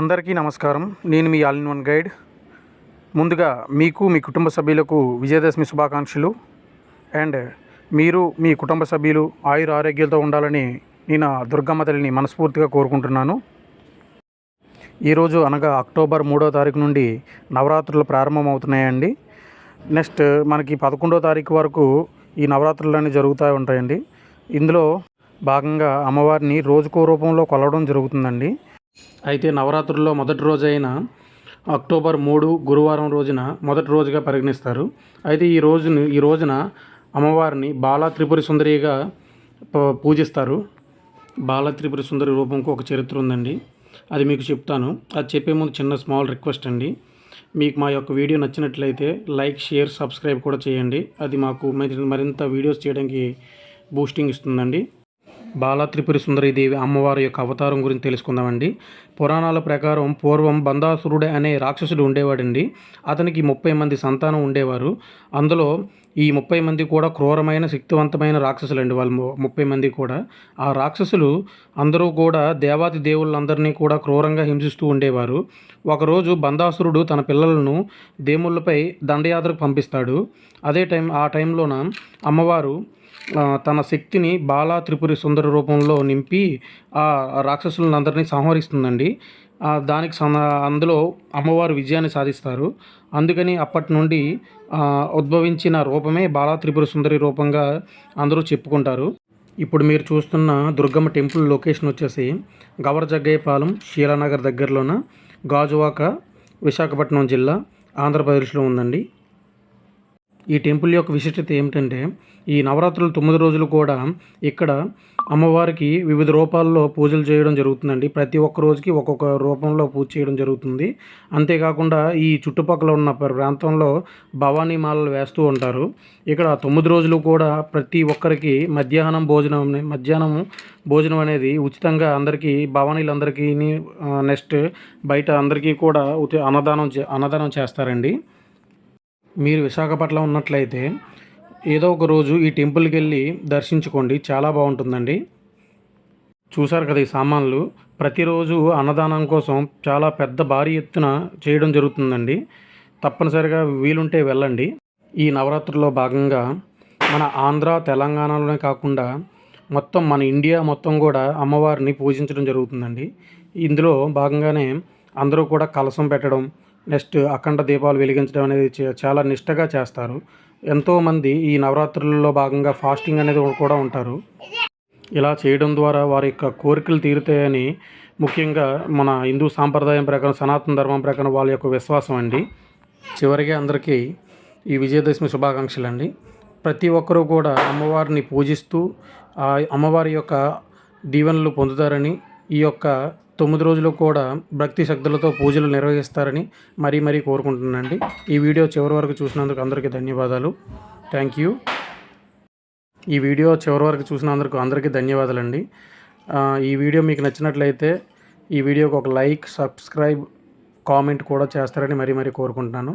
అందరికీ నమస్కారం. నేను మీ ఆల్ ఇన్ వన్ గైడ్. ముందుగా మీకు మీ కుటుంబ సభ్యులకు విజయదశమి శుభాకాంక్షలు. అండ్ మీరు మీ కుటుంబ సభ్యులు ఆయుర ఆరోగ్యాలతో ఉండాలని నేను దుర్గమ్మ తల్లిని మనస్ఫూర్తిగా కోరుకుంటున్నాను. ఈరోజు అనగా అక్టోబర్ మూడో తారీఖు నుండి నవరాత్రులు ప్రారంభమవుతున్నాయండి. నెక్స్ట్ మనకి పదకొండో తారీఖు వరకు ఈ నవరాత్రులన్నీ జరుగుతూ ఉంటాయండి. ఇందులో భాగంగా అమ్మవారిని రోజుకో రూపంలో కొలవడం జరుగుతుందండి. అయితే నవరాత్రుల్లో మొదటి రోజు అయిన అక్టోబర్ మూడు గురువారం రోజున మొదటి రోజుగా పరిగణిస్తారు. అయితే ఈ రోజుని ఈ రోజున అమ్మవారిని బాల త్రిపురి సుందరిగా పూజిస్తారు. బాల త్రిపుర సుందరి రూపంకు ఒక చరిత్ర ఉందండి. అది మీకు చెప్తాను. అది చెప్పే ముందు చిన్న స్మాల్ రిక్వెస్ట్ అండి. మీకు మా యొక్క వీడియో నచ్చినట్లయితే లైక్ షేర్ సబ్స్క్రైబ్ కూడా చేయండి. అది మాకు మరింత వీడియోస్ చేయడానికి బూస్టింగ్ ఇస్తుందండి. బాలత్రిపురి సుందరీదేవి అమ్మవారి యొక్క అవతారం గురించి తెలుసుకుందామండి. పురాణాల ప్రకారం పూర్వం బందాసురుడే అనే రాక్షసుడు ఉండేవాడండి. అతనికి ముప్పై మంది సంతానం ఉండేవారు. అందులో ఈ ముప్పై మంది కూడా క్రూరమైన శక్తివంతమైన రాక్షసులండి. వాళ్ళు ముప్పై మంది కూడా. ఆ రాక్షసులు అందరూ కూడా దేవాది దేవుళ్ళందరినీ కూడా క్రూరంగా హింసిస్తూ ఉండేవారు. ఒకరోజు బందాసురుడు తన పిల్లలను దేవుళ్ళపై దండయాత్రకు పంపిస్తాడు. అదే టైం ఆ టైంలోన అమ్మవారు తన శక్తిని బాలా త్రిపురి సుందర రూపంలో నింపి ఆ రాక్షసులను అందరినీ సంహరిస్తుందండి దానికి అందులో అమ్మవారు విజయాన్ని సాధిస్తారు. అందుకని అప్పటి నుండి ఉద్భవించిన రూపమే బాలా త్రిపుర సుందరి రూపంగా అందరూ చెప్పుకుంటారు. ఇప్పుడు మీరు చూస్తున్న దుర్గమ్మ టెంపుల్ లొకేషన్ వచ్చేసి గవర్జగ్గయ్యపాలెం శీలానగర్ దగ్గరలోన గాజువాక విశాఖపట్నం జిల్లా ఆంధ్రప్రదేశ్లో ఉందండి. ఈ టెంపుల్ యొక్క విశిష్టత ఏమిటంటే ఈ నవరాత్రులు తొమ్మిది రోజులు కూడా ఇక్కడ అమ్మవారికి వివిధ రూపాల్లో పూజలు చేయడం జరుగుతుందండి. ప్రతి ఒక్క రోజుకి ఒక్కొక్క రూపంలో పూజ చేయడం జరుగుతుంది. అంతేకాకుండా ఈ చుట్టుపక్కల ఉన్న ప్రాంతంలో భవానీ మాలలు వేస్తూ ఉంటారు. ఇక్కడ తొమ్మిది రోజులు కూడా ప్రతి ఒక్కరికి మధ్యాహ్నం భోజనం మధ్యాహ్నం భోజనం అనేది ఉచితంగా అందరికీ భవానీలందరికీ నెక్స్ట్ బయట అందరికీ కూడా అన్నదానం చే- అన్నదానం చేస్తారండి. మీరు విశాఖపట్నం ఉన్నట్లయితే ఏదో ఒక రోజు ఈ టెంపుల్కి వెళ్ళి దర్శించుకోండి. చాలా బాగుంటుందండి. చూసారు కదా ఈ సామాన్లు. ప్రతిరోజు అన్నదానం కోసం చాలా పెద్ద భారీ ఎత్తున చేయడం జరుగుతుందండి. తప్పనిసరిగా వీలుంటే వెళ్ళండి. ఈ నవరాత్రుల్లో భాగంగా మన ఆంధ్ర తెలంగాణలోనే కాకుండా మొత్తం మన ఇండియా మొత్తం కూడా అమ్మవారిని పూజించడం జరుగుతుందండి. ఇందులో భాగంగానే అందరూ కూడా కలసం పెట్టడం నెక్స్ట్ అఖండ దీపాలు వెలిగించడం అనేది చాలా నిష్టగా చేస్తారు. ఎంతోమంది ఈ నవరాత్రులలో భాగంగా ఫాస్టింగ్ అనేది కూడా ఉంటారు. ఇలా చేయడం ద్వారా వారి యొక్క కోరికలు తీరుతాయని ముఖ్యంగా మన హిందూ సాంప్రదాయం ప్రకారం సనాతన ధర్మం ప్రకారం వాళ్ళ యొక్క విశ్వాసం అండి. చివరిగా అందరికీ ఈ విజయదశమి శుభాకాంక్షలు అండి ప్రతి ఒక్కరూ కూడా అమ్మవారిని పూజిస్తూ ఆ అమ్మవారి యొక్క దీవెనలు పొందుతారని ఈ యొక్క తొమ్మిది రోజులు కూడా భక్తి శక్తులతో పూజలు నిర్వహిస్తారని మరీ మరీ కోరుకుంటున్నానండి. ఈ వీడియో చివరి వరకు చూసినందుకు అందరికీ ధన్యవాదాలు. థ్యాంక్ యూ ఈ వీడియో చివరి వరకు చూసినందుకు అందరికీ ధన్యవాదాలండి. ఈ వీడియో మీకు నచ్చినట్లయితే ఈ వీడియోకి ఒక లైక్ సబ్స్క్రైబ్ కామెంట్ కూడా చేస్తారని మరీ మరీ కోరుకుంటున్నాను.